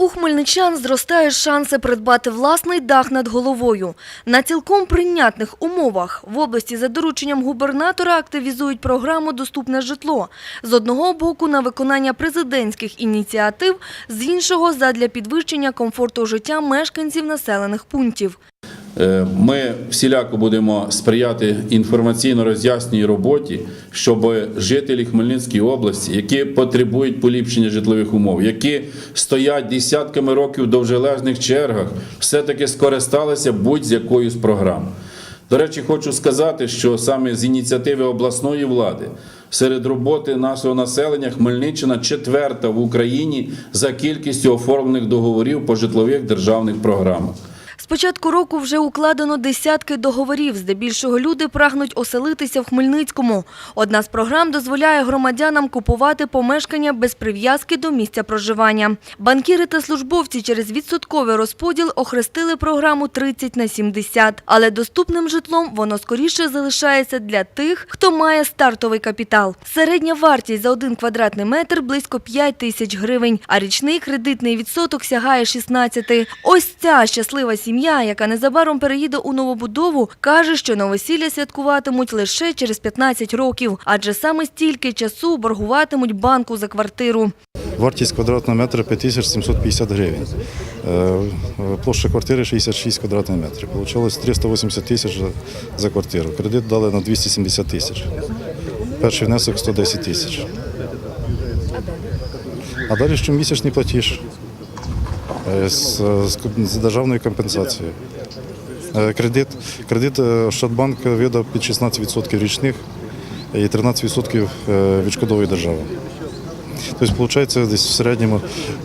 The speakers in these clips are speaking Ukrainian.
У хмельничан зростають шанси придбати власний дах над головою. На цілком прийнятних умовах в області за дорученням губернатора активізують програму «Доступне житло». З одного боку на виконання президентських ініціатив, з іншого – задля підвищення комфорту життя мешканців населених пунктів. Е, Ми всіляко будемо сприяти інформаційно-роз'ясній роботі, щоб жителі Хмельницької області, які потребують поліпшення житлових умов, які стоять десятками років в довжелезних чергах, все-таки скористалися будь-з якою з програм. До речі, хочу сказати, що саме з ініціативи обласної влади серед роботи нашого населення Хмельниччина четверта в Україні за кількістю оформлених договорів по житлових державних програмах. Початку року вже укладено десятки договорів. Здебільшого люди прагнуть оселитися в Хмельницькому. Одна з програм дозволяє громадянам купувати помешкання без прив'язки до місця проживання. Банкіри та службовці через відсотковий розподіл охрестили програму 30 на 70. Але доступним житлом воно скоріше залишається для тих, хто має стартовий капітал. Середня вартість за один квадратний метр близько 5 тисяч гривень, а річний кредитний відсоток сягає 16. Ось ця щаслива сім'я, яка незабаром переїде у новобудову, каже, що новосілля святкуватимуть лише через 15 років, адже саме стільки часу боргуватимуть банку за квартиру. Вартість квадратного метра 5750 гривень. Е, Площа квартири 66 квадратних метрів. Получалось 380 тисяч за- квартиру. Кредит дали на 270 тисяч. Перший внесок 110 тисяч. А далі щомісячний платіж з, з, з державною компенсацією. Е, Кредит, кредит е, Ощадбанк видав під 16% річних і 13% е, відшкодовує держава. Тобто, виходить, десь в середньому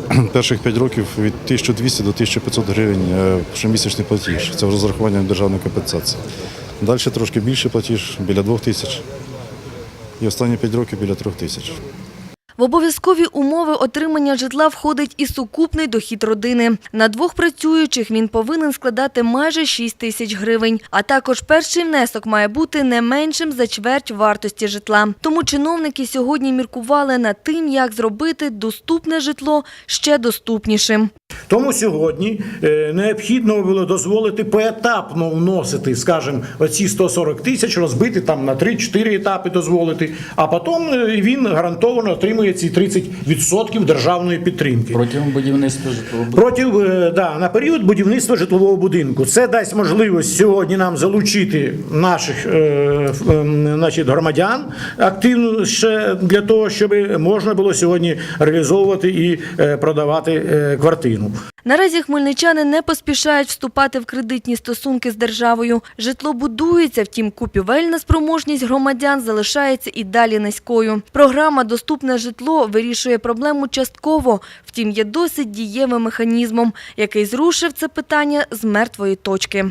перших 5 років від 1200 до 1500 гривень е, щомісячний платіж. Це з державної компенсації. Далі трошки більший платіж, біля 2000. І останні 5 років біля 3000. В обов'язкові умови отримання житла входить і сукупний дохід родини. На двох працюючих він повинен складати майже 6 тисяч гривень. А також перший внесок має бути не меншим за чверть вартості житла. Тому чиновники сьогодні міркували над тим, як зробити доступне житло ще доступнішим. Тому сьогодні е, необхідно було дозволити поетапно вносити, скажімо, оці 140 тисяч, розбити там на 3-4 етапи дозволити, а потім е, він гарантовано отримує ці 30% державної підтримки. Протягом будівництва житлового Проти е, да, на період будівництва житлового будинку це дасть можливість сьогодні нам залучити наших е, значить, громадян активно ще для того, щоб можна було сьогодні реалізовувати і продавати квартиру. Наразі хмельничани не поспішають вступати в кредитні стосунки з державою. Житло будується, втім купівельна спроможність громадян залишається і далі низькою. Програма «Доступне житло» вирішує проблему частково, втім є досить дієвим механізмом, який зрушив це питання з мертвої точки.